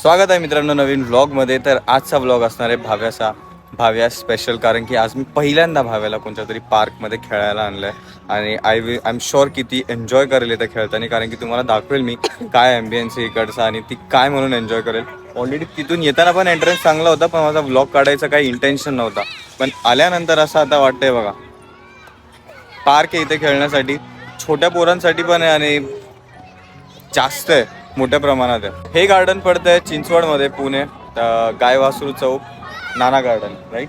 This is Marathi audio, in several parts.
स्वागत आहे मित्रांनो नवीन व्लॉगमध्ये तर आजचा व्लॉग असणार आहे भाव्याचा. भाव्या स्पेशल कारण की आज मी पहिल्यांदा भाव्याला कोणत्या तरी पार्कमध्ये खेळायला आणलं आहे आणि I we I am sure की ती एन्जॉय करेल इथं खेळताना कारण की तुम्हाला दाखवेल मी काय ॲम्बियन्स आहे इकडचा आणि ती काय म्हणून एन्जॉय करेल. ऑलरेडी तिथून येताना पण एंट्रन्स चांगला होता पण माझा व्लॉग काढायचा काही इंटेन्शन नव्हता. पण आल्यानंतर असं आता वाटतंय बघा. पार्क आहे इथे खेळण्यासाठी. छोट्या पोरांसाठी पण आहे आणि जास्त आहे. मोठ्या प्रमाणात आहे. हे गार्डन पडतंय चिंचवडमध्ये पुणे. त- गाय वासरू चौक नाना गार्डन राईट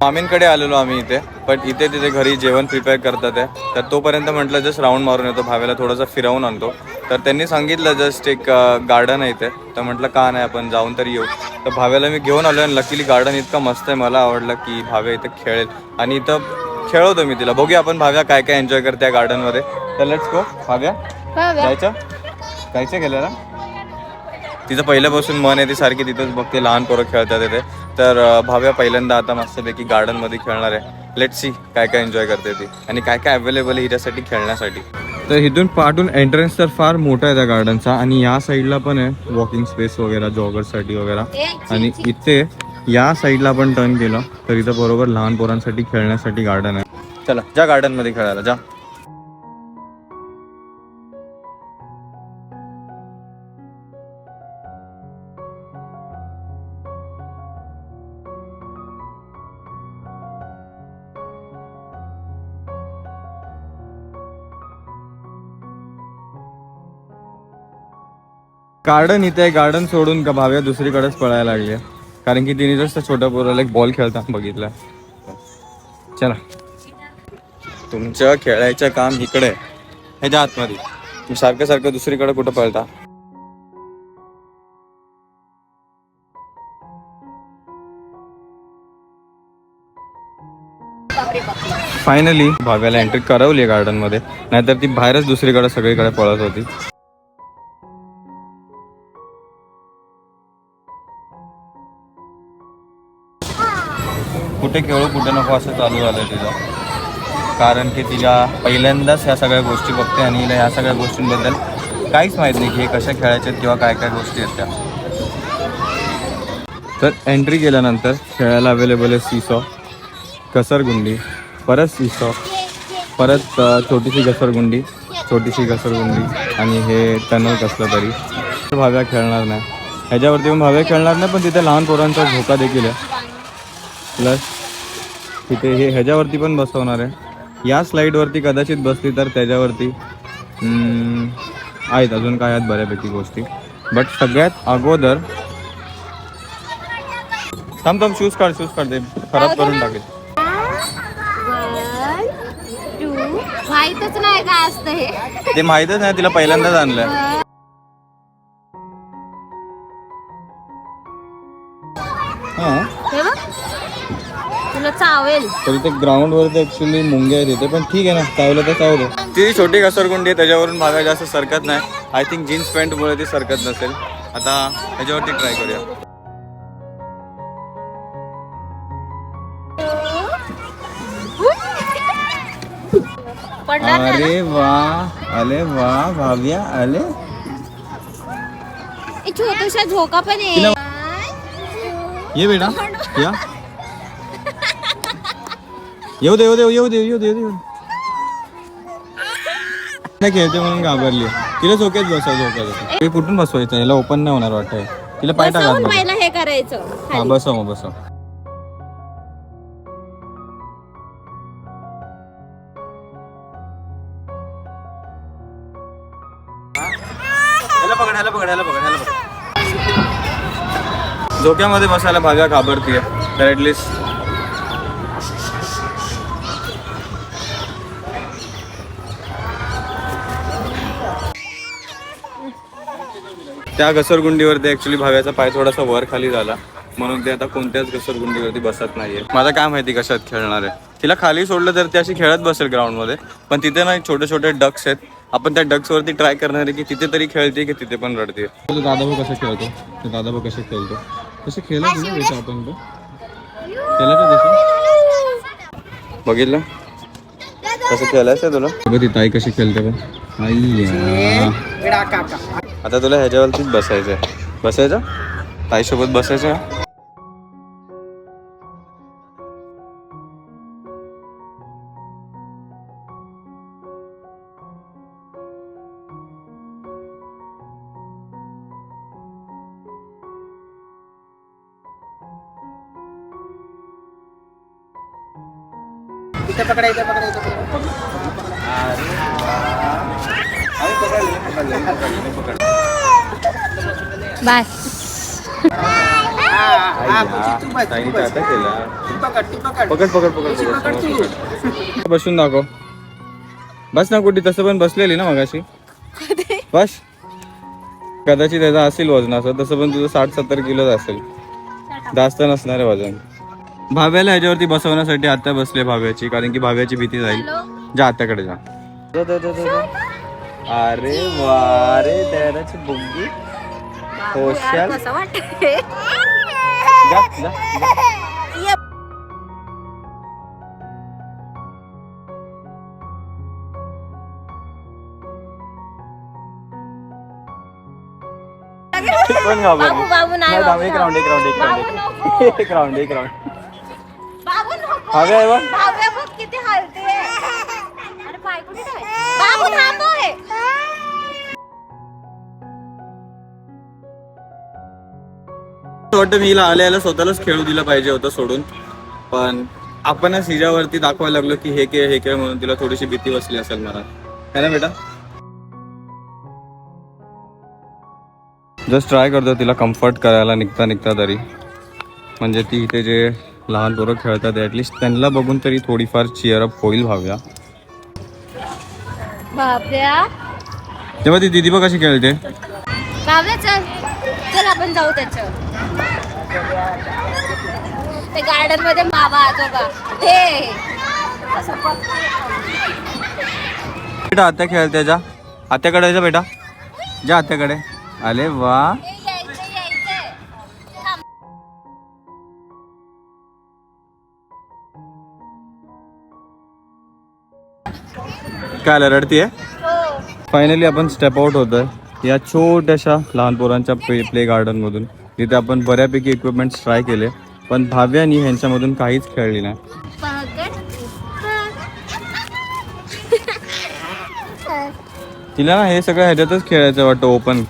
मामींकडे आलेलो आम्ही इथे पण इथे तिथे घरी जेवण प्रिपेअर करतात आहे तर तोपर्यंत म्हटलं जस्ट राऊंड मारून येतो भावेला थोडंसं फिरवून आणतो. तर त्यांनी सांगितलं जस्ट एक गार्डन आहे इथे. तर म्हटलं का नाही आपण जाऊन तरी येऊ. तर भावेला मी घेऊन आलो आणि लकीली गार्डन इतकं मस्त आहे मला आवडलं की भावे इथं खेळेल. आणि इथं खेळवतो मी तिला. बघूया आपण भाव्या काय काय एन्जॉय करते या गार्डनमध्ये तर लेट्स गो भाव्या. जायचं? जायचं गेलेला तिचं पहिल्यापासून मन आहे ती सारखी तिथंच बघते लहान पोरं खेळतात तिथे. तर भाव्या पहिल्यांदा आता मस्तपैकी गार्डनमध्ये खेळणार आहे. लेट सी काय काय एन्जॉय करते ती. आणि काय काय अवेलेबल आहे हिच्यासाठी खेळण्यासाठी. तर इथून पाठून एंट्रन्स तर फार मोठा आहे त्या गार्डनचा आणि या साईडला पण आहे वॉकिंग स्पेस वगैरे जॉगर्ससाठी वगैरे. आणि इथे या साईडला आपण टर्न केलं तर इथं बरोबर लहान पोरांसाठी खेळण्यासाठी गार्डन आहे. चला जा गार्डनमध्ये खेळायला जा. गार्डन इथे गार्डन सोडून का भाव्या दुसरीकडेच पळायला लागली कारण की तिने जसं छोट्या पोराला एक बॉल खेळता बघितलं. चला. तुमचं खेळायचं काम इकडे ह्याच्या आतमध्ये. तुम्ही सारखं सारखं दुसरीकडे कुठं पळता? फायनली भाव्याला एंट्री करवली गार्डनमध्ये. नाहीतर ती बाहेरच दुसरीकडे सगळीकडे पळत होती. कुठे खेळू कुठे नको असं चालू झालं तिचं कारण की तिला पहिल्यांदाच ह्या सगळ्या गोष्टी बघते आणि हिला ह्या सगळ्या गोष्टींबद्दल काहीच माहीत नाही की हे कशा खेळायचे आहेत किंवा काय काय गोष्टी आहेत त्या. तर एंट्री केल्यानंतर खेळायला अवेलेबल आहे सीसॉ घसरगुंडी. परत सीसॉ परत छोटीशी घसरगुंडी. छोटीशी घसरगुंडी. आणि हे टनल कसलं तरी. तर भाव्या खेळणार नाही. ह्याच्यावरती पण भाव्या खेळणार नाही पण तिथे लहान पोरांचा झोका देखील आहे. प्लस तिथे हे ह्याच्यावरती पण बसवणार आहे. या स्लाईडवरती कदाचित बसली तर त्याच्यावरती आहेत अजून काय आहेत बऱ्यापैकी गोष्टी. बट सगळ्यात अगोदर थांब थांब शूज काढ शूज काढ ते खराब करून टाकेल वन टू माहितच नाही काय असतं हे. ते माहीतच नाही तिला पहिल्यांदाच आणलंय. तुला चावेल. तर इथे ग्राउंडवरती ऍक्च्युली मुंगे आहेत इथे. पण ठीक आहे ना चावलं तर चावलं. ती छोटी घसरगुंडी आहे त्याच्यावरून भागा जास्त सरकत नाही. आय थिंक जीन्स पॅन्टमुळे ती सरकत नसेल. आता ह्याच्यावरती ट्राय करूया. अरे वा अरे वा भाव्या अरे. छोटासा झोका पण ये बेटा या. येऊ दे येऊ दे येऊ दे येऊ दे येऊ दे. नाही खेळते म्हणून घाबरली. तिला झोक्यात बसव झोक्यात ते कुठून बसवायचं याला ओपन नाही होणार वाटतंय. तिला पाय टाका बसवून आतमध्ये. पहिला हे करायचं हा बसव मग बसव. झोक्यामध्ये बसायला भागा घाबरतीये. तर ऍटलिस्ट त्या घसरगुंडीवरती ऍक्च्युली भाव्याचा पाय थोडासा वर खाली झाला. म्हणून ते आता कोणत्याच घसरगुंडीवरती बसत नाहीये. माझा काय माहिती कशात खेळणार आहे? तिला खाली सोडलं तर ती अशी खेळत बसेल ग्राउंडमध्ये पण तिथे ना छोटे छोटे डक्स आहेत. आपण त्या डक्स वरती ट्राय करणार आहे की तिथे तरी खेळते की तिथे पण रडते दादा भाऊ कसं खेळतो? दादा भाऊ कसं खेळतो? कसं खेळत आपण बघितलं? कसं खेळायचं तुला? बघ ती ताई कशी खेळते बघ. आई आता तुला ह्याच्यावरतीच बसायचंय. बसायचं? ताईसोबत बसायचं? इथं पकडा इथं पकडा इथं पकडा. बस हा बुची तू बस पकड तू पकड. पकड पकड पकड बुची पकड. पकड समोर तू. पकड. बसून दाखव. बस ना कुठे तसं पण बसलेली ना मगाशी. बस. कदाचित त्याचा असेल वजन असं तसं पण तुझं साठ सत्तर किलोच असेल. जास्त नसणार आहे वजन. भाव्याला ह्याच्यावरती बसवण्यासाठी आता बसले भाव्याची कारण की भाव्याची भीती जाईल. जा आत्याकडे जा. अरे वा रे त्याची बुंगी. होशाल कसं. पण घाबरली. बाबू बाबू नाही नाही, थांब, एक बाबू राऊंड एक राऊंड एक बाबू राऊंड. एक राऊंड एक राऊंड बाबू नको. वाटतं मी हिला आल्या स्वतःलाच खेळू दिलं पाहिजे होतं सोडून. पण आपणच हिच्यावरती दाखवायला लागलो की हे खेळ हे खेळ म्हणून तिला थोडीशी भीती बसली असेल मला. है ना बेटा? जस्ट ट्राय करतो तिला कम्फर्ट करायला निघता निघता तरी. म्हणजे ती इथे जे लहान पोरं खेळतात ॲटलिस्ट त्यांना बघून तरी थोडीफार चिअरअप होईल भाव्या. तेव्हा ती दिदी बघ कशी खेळते. चल आपण जाऊ त्याच्यावर. ते गार्डनमध्ये बाबा आजोबा. ते. बेटा आत्या खेळते जा. आत्याकडे जा बेटा. जा आत्याकडे. आले वा. काय आलं रडतीये? हो. फायनली आपण स्टेप आउट होतोय. या छोट्याशा लहान पोरांच्या प्ले प्ले गार्डनमधून तिथे आपण बऱ्यापैकी इक्विपमेंट ट्राय केले पण भाव्यानी ह्यांच्यामधून काहीच खेळली नाही. तिला ना हे सगळं ह्याच्यातच खेळायचं वाटतं ओपन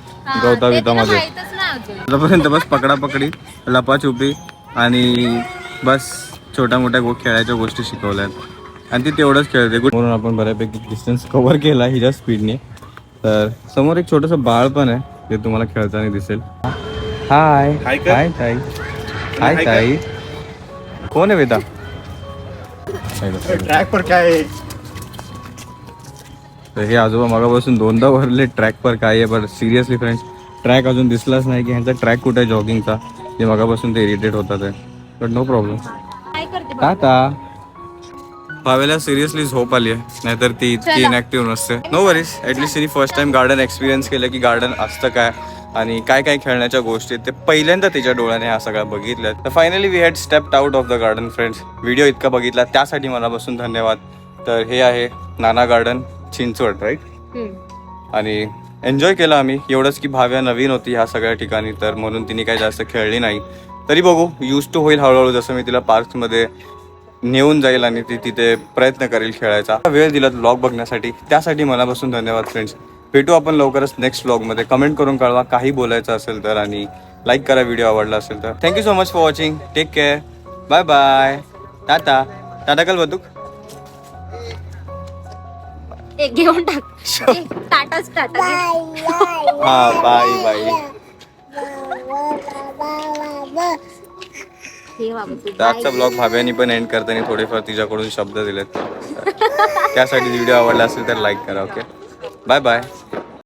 गवता अजून आतापर्यंत बस पकडापकडी लपाछुपी आणि बस छोट्या मोठ्या खेळायच्या गोष्टी शिकवल्यात आणि ती तेवढंच खेळते. म्हणून आपण बऱ्यापैकी डिस्टन्स कव्हर केला हिच्या स्पीडने तर समोर एक छोटंसं बाळ पण आहे ते तुम्हाला खेळताना दिसेल. हाय हाय कर. हाय ताई हाय हाय ताई कोण आहे बेटा? ट्रॅक पर काय आहे? तर हे आजोबा मागापासून दोनदा भरले ट्रॅक पर काय आहे बरं सिरियसली फ्रेंड्स ट्रॅक अजून दिसलाच नाही की ह्यांचा ट्रॅक कुठे आहे जॉगिंगचा ते मगापासून ते इरिटेट होतात बट नो प्रॉब्लेम काय करते बघ. टाटा. भावेला सिरियसली झोप आली आहे. नाहीतर ती इतकी. इनॅक्टिव्ह नसते. नो वरीज ॲटलिस्ट तिने फर्स्ट टाइम गार्डन एक्सपिरियन्स केलं की गार्डन असतं काय? आणि काय काय खेळण्याच्या गोष्टी आहेत, ते पहिल्यांदा तिच्या डोळ्याने ह्या सगळ्या बघितल्या तर finally we had stepped out of the garden friends video इतका बघितला त्यासाठी मनापासून धन्यवाद. तर हे आहे नाना गार्डन चिंचवड राईट. आणि एन्जॉय केलं आम्ही. एवढंच की भाव्या नवीन होती ह्या सगळ्या ठिकाणी तर म्हणून तिने काही जास्त खेळली नाही. तरी बघू यूज टू होईल हळूहळू जसं मी तिला पार्कमध्ये नेऊन जाईल आणि ती तिथे प्रयत्न करेल खेळायचा. वेळ दिला ब्लॉग बघण्यासाठी. त्यासाठी मनापासून धन्यवाद फ्रेंड्स भेटू आपण लवकरच नेक्स्ट ब्लॉगमध्ये कमेंट करून कळवा काही बोलायचं असेल तर आणि लाईक करा व्हिडिओ आवडला असेल तर. Thank you so much for watching take care bye bye tata tata कल बदूक. एक घेऊन टाक. टाटाच टाटा हा बाय बाय आजचा ब्लॉग भाव्यानी पण एंड करताना थोडेफार तिच्याकडून शब्द दिलेत. त्यासाठी व्हिडिओ आवडला असेल तर लाईक करा ओके बाय बाय